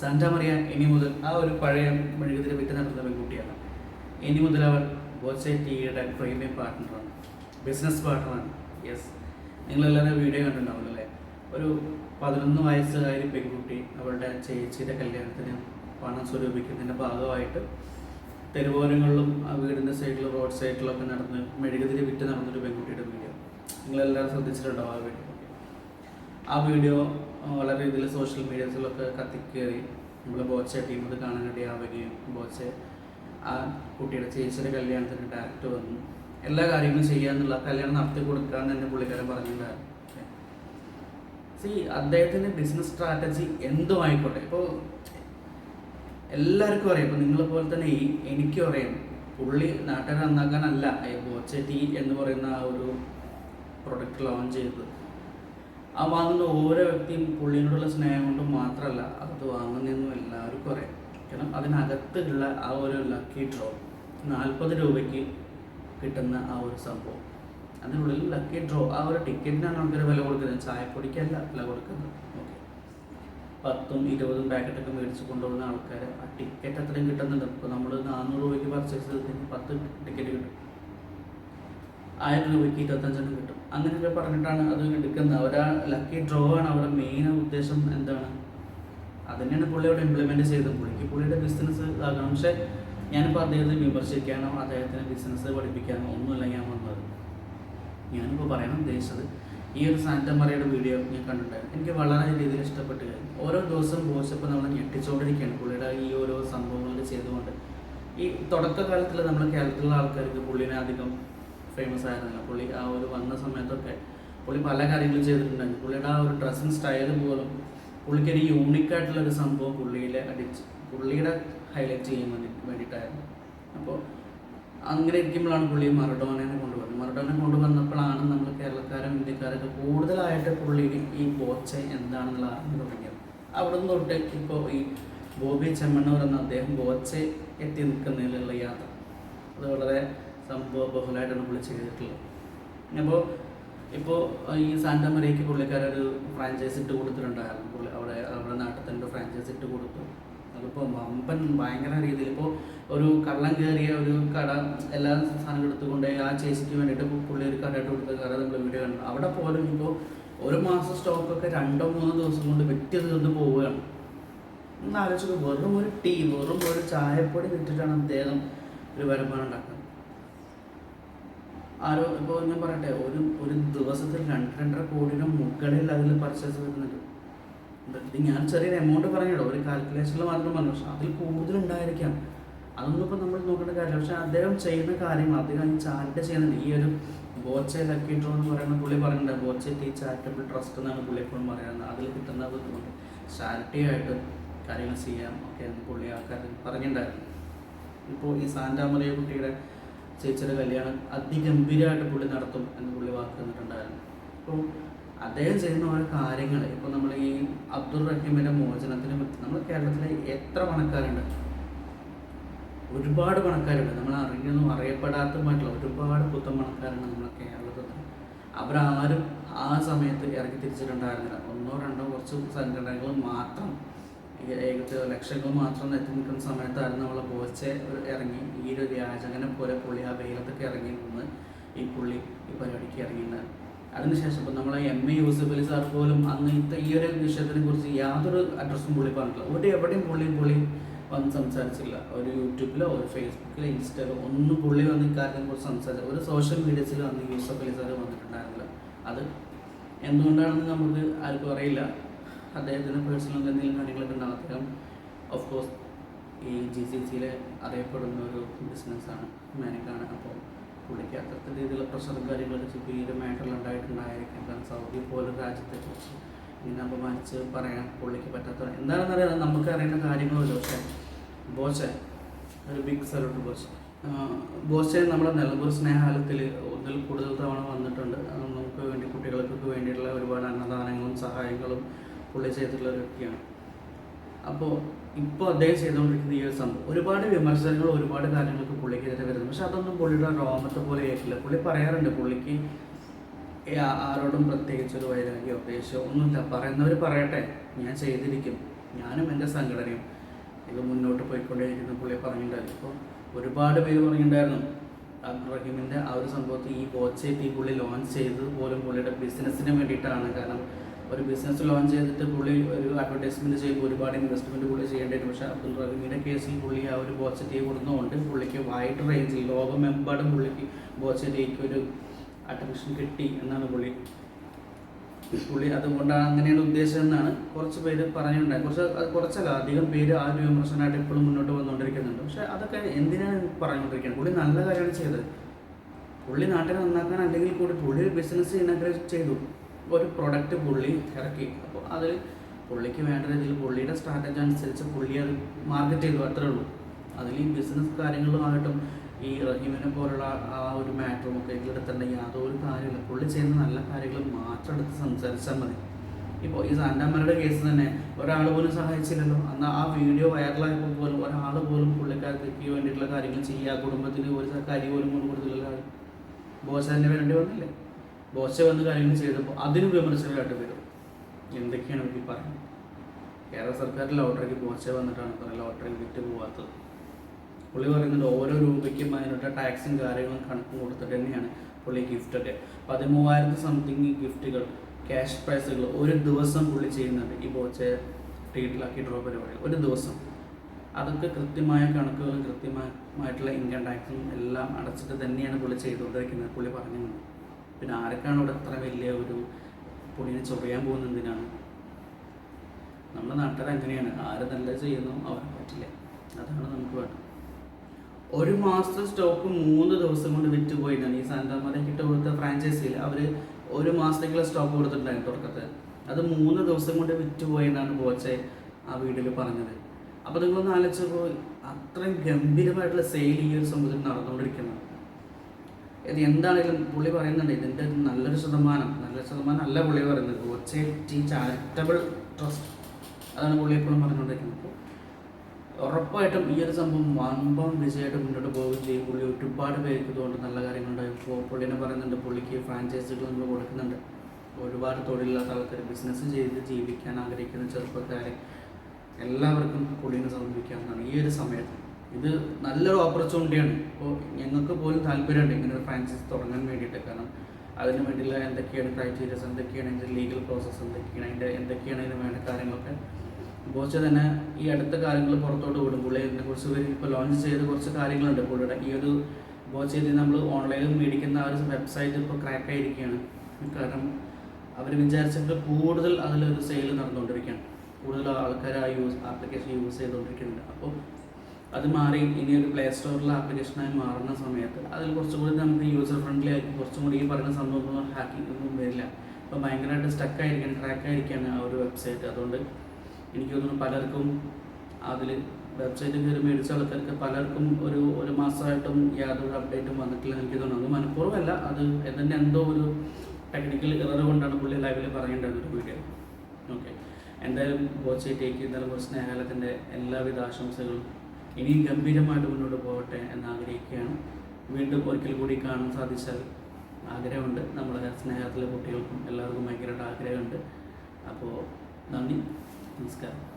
സാന്റാമറിയ ഇനി മുതൽ ആ ഒരു പഴയ മെഴുകുതിരി വിറ്റ് നടത്തുന്ന പെൺകുട്ടിയാണ്. ഇനി മുതൽ അവൾ ബോച്ചെ ടീയുടെ പ്രീമിയം പാർട്ട്ണറാണ്. ബിസിനസ് പാർട്ട്ണറാണ്. യെസ് നിങ്ങളെല്ലാവരും വീഡിയോ കണ്ടിട്ടുണ്ടാവും അല്ലേ? ഒരു പതിനൊന്ന് വയസ്സുകാരി പെൺകുട്ടി അവളുടെ ചേച്ചിയുടെ കല്യാണത്തിന് പണം സ്വരൂപിക്കുന്നതിന്റെ ഭാഗമായിട്ട് തെരുവോരങ്ങളിലും ആ വീടിന്റെ സൈഡിലും റോഡ് സൈഡിലൊക്കെ നടന്ന് മെഴുകുതിരി വിറ്റ് നടന്നൊരു പെൺകുട്ടിയുടെ വീഡിയോ നിങ്ങളെല്ലാവരും ശ്രദ്ധിച്ചിട്ടുണ്ടാവും ആ വീഡിയോ ആ വീഡിയോ വളരെ രീതിയിൽ സോഷ്യൽ മീഡിയസിലൊക്കെ കത്തിക്കേറി. നമ്മളെ ബോച്ച ടീം അത് കാണാൻ ഇടയാവുകയും ബോച്ച ആ കുട്ടിയുടെ ചേച്ചിയുടെ കല്യാണത്തിന് ഡയറക്റ്റ് വന്നു. എല്ലാ കാര്യങ്ങളും ചെയ്യാന്നുള്ള കല്യാണം നടത്തി കൊടുക്കാന്ന് തന്നെ പുള്ളിക്കാരൻ പറഞ്ഞിട്ടുണ്ടായിരുന്നു. സി അദ്ദേഹത്തിന്റെ ബിസിനസ് സ്ട്രാറ്റജി എന്തും ആയിക്കോട്ടെ. ഇപ്പോൾ എല്ലാവർക്കും അറിയാം. ഇപ്പോൾ നിങ്ങളെ പോലെ തന്നെ ഈ എനിക്കും അറിയാം. പുള്ളി നാട്ടുകാരെ നന്നാക്കാനല്ല ബോച്ച ടീ എന്ന് പറയുന്ന ആ ഒരു പ്രൊഡക്റ്റ് ലോഞ്ച് ചെയ്തത്. ആ വാങ്ങുന്ന ഓരോ വ്യക്തിയും പുള്ളിനോടുള്ള സ്നേഹം കൊണ്ട് മാത്രമല്ല അത് വാങ്ങുന്നതെന്നും എല്ലാവർക്കും അറിയാം കാരണം അതിനകത്തുള്ള ആ ഒരു ലക്കി ഡ്രോ നാൽപ്പത് രൂപയ്ക്ക് കിട്ടുന്ന ആ ഒരു സംഭവം. അതിനുള്ളിൽ ലക്കി ഡ്രോ ആ ഒരു ടിക്കറ്റിനാണ് ആൾക്കാർ വില കൊടുക്കുന്നത്. ചായപ്പൊടിക്കല്ല വില കൊടുക്കുന്നത്. ഓക്കെ പത്തും ഇരുപതും പാക്കറ്റൊക്കെ മേടിച്ച് കൊണ്ടുപോകുന്ന ആൾക്കാർ ആ ടിക്കറ്റ് അത്രയും കിട്ടുന്നുണ്ട്. ഇപ്പോൾ നമ്മൾ നാനൂറ് രൂപയ്ക്ക് പർച്ചേസ് ചെയ്ത് പത്ത് ടിക്കറ്റ് കിട്ടും. ആയിരം രൂപയ്ക്ക് ഇരുപത്തഞ്ചെണ്ണം കിട്ടും. അങ്ങനെയൊക്കെ പറഞ്ഞിട്ടാണ് അത് എടുക്കുന്നത്. അവരാ ലക്കി ഡ്രോ ആണ് അവരുടെ മെയിൻ ഉദ്ദേശം എന്താണ്? അതന്നെയാണ് പുള്ളി അവിടെ ഇംപ്ലിമെന്റ് ചെയ്തത്. പുള്ളിക്ക് പുള്ളിയുടെ ബിസിനസ് ആകണം പക്ഷെ ഞാനിപ്പോൾ അദ്ദേഹത്തെ വിമർശിക്കാനോ അദ്ദേഹത്തിന് ബിസിനസ് പഠിപ്പിക്കാനോ ഒന്നുമില്ല ഞാൻ വന്നത്. ഞാനിപ്പോൾ പറയാൻ ഉദ്ദേശിച്ചത് ഈ ഒരു സാന്റമറയുടെ വീഡിയോ ഞാൻ കണ്ടിട്ടുണ്ടായിരുന്നു. എനിക്ക് വളരെ രീതിയിൽ ഇഷ്ടപ്പെട്ട് കഴിഞ്ഞു. ഓരോ ദിവസം പോസ്റ്റപ്പോൾ നമ്മൾ ഞെട്ടിച്ചുകൊണ്ടിരിക്കുകയാണ് പുള്ളിയുടെ ഈ ഓരോ സംഭവങ്ങൾ ചെയ്തുകൊണ്ട്. ഈ തുടക്കകാലത്തിൽ നമ്മൾ കേരളത്തിലുള്ള ആൾക്കാർക്ക് പുള്ളിനെ അധികം ഫേമസ് ആയിരുന്നില്ല പുള്ളി ആ ഒരു വന്ന സമയത്തൊക്കെ പുള്ളി പല കാര്യങ്ങളും ചെയ്തിട്ടുണ്ടായിരുന്നു. പുള്ളിയുടെ ആ ഒരു ഡ്രസ്സിങ് സ്റ്റൈൽ പോലും പുള്ളിക്ക് ഒരു യൂണിക് ആയിട്ടുള്ള ഒരു സംഭവം പുള്ളിയിലെ അടിച്ച് പുള്ളിയുടെ ഹൈലൈറ്റ് ചെയ്യാൻ വേണ്ടി വേണ്ടിയിട്ടായിരുന്നു. അപ്പോൾ അങ്ങനെ ഇരിക്കുമ്പോഴാണ് പുള്ളി മറഡോനെ കൊണ്ടുവന്നത്. മറഡോനെ കൊണ്ടുവന്നപ്പോഴാണ് നമ്മൾ കേരളക്കാരും ഇന്ത്യക്കാരൊക്കെ കൂടുതലായിട്ട് പുള്ളി ഈ ബോച്ച എന്താണെന്നുള്ള അറിഞ്ഞു തുടങ്ങിയത്. അവിടെ നിന്ന് തൊട്ട് ഇപ്പോൾ ഈ ബോബി ചെമ്മണ്ണൂർ എന്ന അദ്ദേഹം ബോച്ച എത്തി നിൽക്കുന്നതിലുള്ള യാത്ര. അത് വളരെ സംഭവ ബഹുലമായിട്ടാണ് പുള്ളി ചെയ്തിട്ടുള്ളത് അപ്പോൾ ഇപ്പോൾ ഈ സാന്റമരയ്ക്ക് പുള്ളിക്കാരൊരു ഫ്രാഞ്ചൈസ് ഇട്ട് കൊടുത്തിട്ടുണ്ടായിരുന്നു. പുള്ളി അവിടെ അവിടെ നാട്ടിൽ തന്നെ ഫ്രാഞ്ചൈസ് ഇട്ട് കൊടുത്തു. അതിപ്പോൾ വമ്പൻ ഭയങ്കര രീതിയിൽ ഇപ്പോൾ ഒരു കള്ളം കയറിയ ഒരു കട എല്ലാ സാധനങ്ങളും എടുത്തുകൊണ്ട് ആ ചേച്ചിക്ക് വേണ്ടിയിട്ട് പുള്ളി ഒരു കടയിട്ട് കൊടുത്ത കട നമ്മൾ വീഡിയോ കണ്ടു. അവിടെ പോലും ഇപ്പോൾ ഒരു മാസം സ്റ്റോക്കൊക്കെ രണ്ടോ മൂന്നോ ദിവസം കൊണ്ട് വെട്ടി തീർന്ന് പോവുകയാണ്. ഒന്ന് ആലോചിച്ച് വെറും ഒരു ടീ വെറും ഒരു ചായപ്പൊടി വിറ്റിട്ടാണ് അദ്ദേഹം ഒരു വരുമാനം ഉണ്ടാക്കുന്നത്. ആരോ ഇപ്പോൾ ഞാൻ പറയട്ടെ ഒരു ഒരു ദിവസത്തിൽ രണ്ട് രണ്ടര കോടിയുടെ മുകളിൽ അതിൽ പർച്ചേസ് വരുന്നുണ്ട്. ഇത് ഞാൻ ചെറിയൊരു എമൗണ്ട് പറഞ്ഞിടോ ഒരു കാൽക്കുലേഷനിൽ മാത്രം പറഞ്ഞു പക്ഷെ അതിൽ കൂടുതലുണ്ടായിരിക്കാം അതൊന്നും ഇപ്പം നമ്മൾ നോക്കേണ്ട കാര്യമില്ല. പക്ഷെ അദ്ദേഹം ചെയ്യുന്ന കാര്യങ്ങൾ അദ്ദേഹം ഈ ചാരിറ്റി ചെയ്യുന്നുണ്ട്. ഈ ഒരു ബോച്ചെ ലക്കിട്ടോ എന്ന് പറയുന്ന പുള്ളി പറയുന്നുണ്ട്. ബോച്ചെ ടീ ചാരിറ്റബിൾ ട്രസ്റ്റ് എന്നാണ് പുള്ളി എപ്പോഴും പറയുന്നത്. അതിൽ കിട്ടുന്ന ബുദ്ധിമുട്ട് ചാരിറ്റി ആയിട്ട് കാര്യങ്ങൾ ചെയ്യാം ഒക്കെ എന്ന് പുള്ളി ആൾക്കാർ പറഞ്ഞിട്ടുണ്ടായിരുന്നു. ഇപ്പോൾ ഈ സാന്റാമറിയ കുട്ടിയുടെ ചേച്ചിയുടെ കല്യാണം അതിഗംഭീരമായിട്ട് പുള്ളി നടത്തും എന്ന് പുള്ളി വാക്ക് തന്നിട്ടുണ്ടായിരുന്നു. അപ്പോൾ അദ്ദേഹം ചെയ്യുന്ന ഓരോ കാര്യങ്ങൾ ഇപ്പോൾ നമ്മൾ ഈ അബ്ദുൾ റഹീമിന്റെ മോചനത്തിന് നമ്മൾ കേരളത്തിലെ എത്ര പണക്കാരുണ്ട്? ഒരുപാട് പണക്കാരുണ്ട്. നമ്മൾ അറിയുന്നതും അറിയപ്പെടാത്തതുമായിട്ടുള്ള ഒരുപാട് പുത്തൻ പണക്കാരുണ്ട് നമ്മളെ കേരളത്തിൽ. അവരാരും ആ സമയത്ത് ഇറങ്ങി തിരിച്ചിട്ടുണ്ടായിരുന്നില്ല. ഒന്നോ രണ്ടോ കുറച്ച് സംഘടനകൾ മാത്രം ഏകദേശം ലക്ഷങ്ങൾ മാത്രം എത്തി നിൽക്കുന്ന സമയത്തായിരുന്നു നമ്മളെ ബോച്ചെ ഇറങ്ങി. ഈ ഒരു വ്യാജകനെ പോലെ പുള്ളി ആ വെയിലത്തൊക്കെ ഇറങ്ങി നിന്ന് ഈ പുള്ളി ഈ പരിപാടിക്ക് ഇറങ്ങിയിട്ടുണ്ടായിരുന്നു അതിനുശേഷം ഇപ്പം നമ്മളെ M A Yusuf Ali sir പോലും അന്ന് ഇത്ത ഈ ഒരു വിഷയത്തിനെ കുറിച്ച് യാതൊരു അഡ്രസ്സും പുള്ളി പറഞ്ഞിട്ടില്ല. ഒരു എവിടെയും പുള്ളി പുള്ളി വന്ന് സംസാരിച്ചില്ല ഒരു യൂട്യൂബിലോ ഒരു ഫേസ്ബുക്കിലോ ഇൻസ്റ്റയിലോ ഒന്നും പുള്ളി വന്ന് ഇക്കാര്യത്തെ കുറിച്ച് സംസാരിച്ചില്ല. ഒരു സോഷ്യൽ മീഡിയസിൽ വന്ന് യൂസഫ് അലി സാർ വന്നിട്ടുണ്ടായിരുന്നില്ല. അത് എന്തുകൊണ്ടാണെന്ന് നമുക്ക് ആർക്കും അറിയില്ല. അദ്ദേഹത്തിന് പേഴ്സണൽ എന്തെങ്കിലും കാര്യങ്ങളൊക്കെ ഉണ്ടാകും അദ്ദേഹം ഓഫ് കോഴ്സ് ഈ ജി സി സിയിലെ അറിയപ്പെടുന്ന ഒരു ബിസിനസ്സാണ് മാനിക്കാണ് അപ്പോൾ പുള്ളിക്ക് അത്തരത്തിൽ രീതിയിലുള്ള പ്രഷറും കാര്യങ്ങളൊക്കെ സുപീരമായിട്ടുള്ള ഉണ്ടായിട്ടുണ്ടായിരിക്കും. കാരണം സൗദി പോലൊരു രാജ്യത്തെ കുറിച്ച് ഇങ്ങനെ അപമാനിച്ച് പറയാൻ പുള്ളിക്ക് പറ്റാത്ത എന്താണെന്ന് അറിയാതെ നമുക്ക് അറിയേണ്ട കാര്യങ്ങളുമല്ലോ പക്ഷേ ബോശ ഒരു ബിഗ് സലൂട്ട് ബോസ് ബോച്ച നമ്മുടെ നിലമ്പൂർ സ്നേഹാലത്തിൽ ഒന്നിൽ കൂടുതൽ തവണ വന്നിട്ടുണ്ട്. നമുക്ക് വേണ്ടി കുട്ടികൾക്കൊക്കെ വേണ്ടിയിട്ടുള്ള ഒരുപാട് അന്നദാനങ്ങളും സഹായങ്ങളും പുള്ളി ചെയ്തിട്ടുള്ള ഒരു വ്യക്തിയാണ് അപ്പോൾ ഇപ്പോൾ അദ്ദേഹം ചെയ്തുകൊണ്ടിരിക്കുന്ന ഈ ഒരു സംഭവം ഒരുപാട് വിമർശനങ്ങൾ ഒരുപാട് കാര്യങ്ങൾക്ക് പുള്ളിക്കെതിരെ വരുന്നു പക്ഷെ അതൊന്നും പുള്ളിയുടെ റോമത്തെ പോലെ ആയിട്ടില്ല പുള്ളി പറയാറുണ്ട് പുള്ളിക്ക് ആരോടും പ്രത്യേകിച്ച് ഒരു വൈരാഗ്യമോ ദേഷ്യമോ ഒന്നുമില്ല. പറയുന്നവർ പറയട്ടെ ഞാൻ ചെയ്തിരിക്കും. ഞാനും എന്റെ സംഘടനയും. ഇത് മുന്നോട്ട് പോയിക്കൊണ്ടേയിരിക്കുന്ന പുള്ളി പറഞ്ഞിട്ടുണ്ടായിരുന്നു. ഇപ്പോൾ ഒരുപാട് പേര് പറഞ്ഞിട്ടുണ്ടായിരുന്നു അബ്ദുറഹിമിന്റെ ആ ഒരു സംഭവത്തിൽ ഈ വാച്ച് ഈ പുള്ളി ലോഞ്ച് ചെയ്തത് പോലും പുള്ളിയുടെ ബിസിനസ്സിന് വേണ്ടിയിട്ടാണ്. കാരണം ഒരു ബിസിനസ് ലോഞ്ച് ചെയ്തിട്ട് പുള്ളി ഒരു അഡ്വർടൈസ്മെന്റ് ചെയ്യുമ്പോൾ ഒരുപാട് ഇൻവെസ്റ്റ്മെന്റ് പുള്ളി ചെയ്യേണ്ടത് പക്ഷേ അബ്ദുൾ റഹീമിന്റെ കേസിൽ പുള്ളി ആ ഒരു ബോച്ചറ്റിയെ കൊടുക്കുന്നതുകൊണ്ട് പുള്ളിക്ക് വൈഡ് റേഞ്ചിൽ ലോകമെമ്പാടും പുള്ളിക്ക് ബോച്ചറ്റിക്ക് ഒരു അഡ്മിഷൻ കിട്ടി എന്നാണ് പുള്ളി. പുള്ളി അതുകൊണ്ടാണ് അങ്ങനെയാണ് ഉദ്ദേശം എന്നാണ് കുറച്ച് പേര് പറഞ്ഞിട്ടുണ്ടായി കുറച്ച് കുറച്ചല്ല അധികം പേര് ആ ഒരു വിമർശനമായിട്ട് ഇപ്പോഴും മുന്നോട്ട് വന്നുകൊണ്ടിരിക്കുന്നുണ്ട്. പക്ഷെ അതൊക്കെ എന്തിനാണ് പറഞ്ഞുകൊണ്ടിരിക്കുന്നത്? പുള്ളി നല്ല കാര്യമാണ് ചെയ്തത്. പുള്ളി നാട്ടിൽ നന്നാക്കാൻ അല്ലെങ്കിൽ കൂടി പുള്ളി ബിസിനസ് ഇനഗ്രേറ്റ് ചെയ്തു. ഒരു പ്രൊഡക്റ്റ് പുള്ളി ഇറക്കി. അപ്പോൾ അതിൽ പുള്ളിക്ക് വേണ്ട രീതിയിൽ പുള്ളിയുടെ സ്ട്രാറ്റജി അനുസരിച്ച് പുള്ളി അത് മാർക്കറ്റ് ചെയ്തു അത്രേ ഉള്ളൂ. അതിൽ ഈ ബിസിനസ് കാര്യങ്ങളുമായിട്ടും ഈ റഹീമിനെ പോലുള്ള ആ ഒരു മാറ്ററും ഒക്കെ ഇതിലെടുത്തിട്ടുണ്ടെങ്കിൽ യാതൊരു കാര്യമില്ല പുള്ളി ചെയ്യുന്ന നല്ല കാര്യങ്ങൾ മാത്രം എടുത്ത് സംസാരിച്ചാൽ മതി. ഇപ്പോൾ ഈ സാന്റാമ്മയുടെ കേസ് തന്നെ ഒരാൾ പോലും സഹായിച്ചില്ലല്ലോ. അന്ന് ആ വീഡിയോ വൈറലായപ്പോൾ പോലും ഒരാൾ പോലും പുള്ളിക്കാർക്ക് വേണ്ടിയിട്ടുള്ള കാര്യങ്ങൾ ചെയ്യുക കുടുംബത്തിന് ഒരു കാര്യം പോലും കൊണ്ട് കൊടുത്തില്ല ബോസ് തന്നെ വരേണ്ടി വന്നില്ലേ? ബോസ് വന്ന് കാര്യങ്ങൾ ചെയ്തപ്പോൾ അതിന് വിമർശനമായിട്ട് വരും. എന്തൊക്കെയാണ് എനിക്ക് പറയുന്നത്? കേരള സർക്കാർ ലോട്ടറിക്ക് ബോസ് വന്നിട്ടാണ് പറയുന്നത് ലോട്ടറി വിറ്റ് പോവാത്തത്. പുള്ളി പറയുന്നുണ്ട് ഓരോ രൂപയ്ക്കും അതിനുള്ള ടാക്സും കാര്യങ്ങളും കണക്കും കൊടുത്തിട്ട് തന്നെയാണ് പുള്ളി ഗിഫ്റ്റൊക്കെ പതിമൂവായിരത്തി സംതിങ് ഗിഫ്റ്റുകൾ ക്യാഷ് പ്രൈസുകൾ ഒരു ദിവസം പുള്ളി ചെയ്യുന്നുണ്ട് ഈ ബോച്ചെ ടീറ്റിലാക്കി ഡ്രോ പരിപാടി. ഒരു ദിവസം. അതൊക്കെ കൃത്യമായ കണക്കുകളും കൃത്യമായിട്ടുള്ള ഇൻകം ടാക്സും എല്ലാം അടച്ചിട്ട് തന്നെയാണ് പുള്ളി ചെയ്തുകൊണ്ടിരിക്കുന്നത് പുള്ളി പറഞ്ഞു പിന്നെ ആരൊക്കെയാണ് ഇവിടെ അത്ര വലിയ ഒരു പുള്ളിനെ ചൊറിയാൻ പോകുന്നത് എന്തിനാണ്? നമ്മുടെ നാട്ടുകാർ അങ്ങനെയാണ്. ആര് നല്ല ചെയ്യുന്നു അവർക്ക് പറ്റില്ല. അതാണ് നമുക്ക് വേണ്ടത്. ഒരു മാസത്തെ സ്റ്റോക്ക് മൂന്ന് ദിവസം കൊണ്ട് വിറ്റ് പോയിട്ടാണ് ഈ സാന്താമര കിട്ട കൊടുത്ത ഫ്രാഞ്ചൈസിയിൽ അവർ ഒരു മാസത്തേക്കുള്ള സ്റ്റോക്ക് കൊടുത്തിട്ടുണ്ടായിരുന്നു തുടക്കത്തിൽ അത് മൂന്ന് ദിവസം കൊണ്ട് വിറ്റ് പോയെന്നാണ് ബോച്ചെ ആ വീട്ടിൽ പറഞ്ഞത്. അപ്പോൾ നിങ്ങളൊന്ന് ആലോചിച്ചപ്പോൾ അത്രയും ഗംഭീരമായിട്ടുള്ള സെയിൽ ഈ ഒരു സമൂഹത്തിൽ നടന്നുകൊണ്ടിരിക്കുന്നത്. ഇത് എന്താണെങ്കിലും പുള്ളി പറയുന്നുണ്ട് ഇതിന്റെ നല്ലൊരു ശതമാനം നല്ല ശതമാനം അല്ല പുള്ളി പറയുന്നത്. ഗോച്ചേറ്റി ചാരിറ്റബിൾ ട്രസ്റ്റ് അതാണ് പുള്ളി എപ്പോഴും പറഞ്ഞുകൊണ്ടിരിക്കുന്നത്. അപ്പോൾ ഉറപ്പായിട്ടും ഈ ഒരു സംഭവം വമ്പം വിജയമായിട്ട് മുന്നോട്ട് പോവുകയും ചെയ്യും. പുള്ളി ഒരുപാട് പേർക്ക് ഇതുകൊണ്ട് നല്ല കാര്യങ്ങളുണ്ടായി ഇപ്പോൾ പുള്ളിനെ പറയുന്നുണ്ട് പുള്ളിക്ക് ഫ്രാഞ്ചൈസികൾ നമ്മൾ കൊടുക്കുന്നുണ്ട്. ഒരുപാട് തൊഴിലില്ലാത്ത ആൾക്കാർ ബിസിനസ് ചെയ്ത് ജീവിക്കാൻ ആഗ്രഹിക്കുന്ന ചെറുപ്പക്കാരെ എല്ലാവർക്കും പുള്ളിനെ സമീപിക്കാവുന്നതാണ് ഈ ഒരു സമയത്ത്. ഇത് നല്ലൊരു ഓപ്പർച്യൂണിറ്റിയാണ് ഇപ്പോൾ ഞങ്ങൾക്ക് പോലും താല്പര്യമുണ്ട് ഇങ്ങനെ ഒരു ഫ്രാഞ്ചൈസ് തുടങ്ങാൻ വേണ്ടിയിട്ട്. കാരണം അതിന് വേണ്ടിയുള്ള എന്തൊക്കെയാണ് ക്രൈറ്റീരിയസ് എന്തൊക്കെയാണ് അതിന്റെ ലീഗൽ പ്രോസസ്സ് എന്തൊക്കെയാണ് അതിന്റെ എന്തൊക്കെയാണ് അതിന് വേണ്ട കാര്യങ്ങളൊക്കെ. ബോച്ച തന്നെ ഈ അടുത്ത കാര്യങ്ങൾ പുറത്തോട്ട് വിടും. പുള്ളി ഇതിനെക്കുറിച്ച് ഇപ്പോൾ ലോഞ്ച് ചെയ്ത കുറച്ച് കാര്യങ്ങളുണ്ട്. പുള്ളിയുടെ ഈ ഒരു ബോച്ചയിൽ നമ്മൾ ഓൺലൈനിൽ മേടിക്കുന്ന ആ ഒരു വെബ്സൈറ്റ് ഇപ്പോൾ ക്രാക്ക് ആയിരിക്കുകയാണ്. കാരണം അവർ വിചാരിച്ചിട്ട് കൂടുതൽ അതിലൊരു സെയിൽ നടന്നുകൊണ്ടിരിക്കുകയാണ്. കൂടുതൽ ആൾക്കാർ ആ യൂസ് ആപ്ലിക്കേഷൻ യൂസ് ചെയ്തുകൊണ്ടിരിക്കുന്നുണ്ട്. അപ്പോൾ അത് മാറി. ഇനി ഒരു പ്ലേ സ്റ്റോറിലെ ആപ്ലിക്കേഷനായി മാറുന്ന സമയത്ത് അതിൽ കുറച്ചും കൂടി നമുക്ക് യൂസർ ഫ്രണ്ട്ലി ആയിരിക്കും. കുറച്ചും കൂടി ഈ പറയുന്ന സംഭവം ഹാക്കിംഗ് ഒന്നും വരില്ല. അപ്പോൾ ഭയങ്കരമായിട്ട് സ്റ്റക്ക് ആയിരിക്കുകയാണ് ട്രാക്ക് ആയിരിക്കുകയാണ് ആ ഒരു വെബ്സൈറ്റ് അതുകൊണ്ട് എനിക്ക് തോന്നുന്നു പലർക്കും അതിൽ വെബ്സൈറ്റ് കയറി മേടിച്ച ആൾക്കാർക്ക് പലർക്കും ഒരു ഒരു മാസമായിട്ടും യാതൊരു അപ്ഡേറ്റും വന്നിട്ടില്ല എനിക്ക് തോന്നുന്നു. അത് മനഃപൂർവമല്ല. അത് എന്തെങ്കിലും എന്തോ ഒരു ടെക്നിക്കൽ ഇറർ കൊണ്ടാണ് പുള്ളി ലൈവിൽ പറയേണ്ടത് ഒരു വീഡിയോ ഓക്കെ എന്തായാലും ടേക്ക് എന്തായാലും കുറച്ച് സ്നേഹാലത്തിന്റെ എല്ലാവിധ ആശംസകളും ഇനിയും ഗംഭീരമായിട്ട് മുന്നോട്ട് പോകട്ടെ എന്ന് ആഗ്രഹിക്കുകയാണ്. വീണ്ടും ഒരിക്കൽ കൂടി കാണാൻ സാധിച്ചാൽ ആഗ്രഹമുണ്ട്. നമ്മളെ സ്നേഹത്തിലെ കുട്ടികൾക്കും എല്ലാവർക്കും ഭയങ്കരമായിട്ട് ആഗ്രഹമുണ്ട്. അപ്പോൾ നന്ദി. നമസ്കാരം.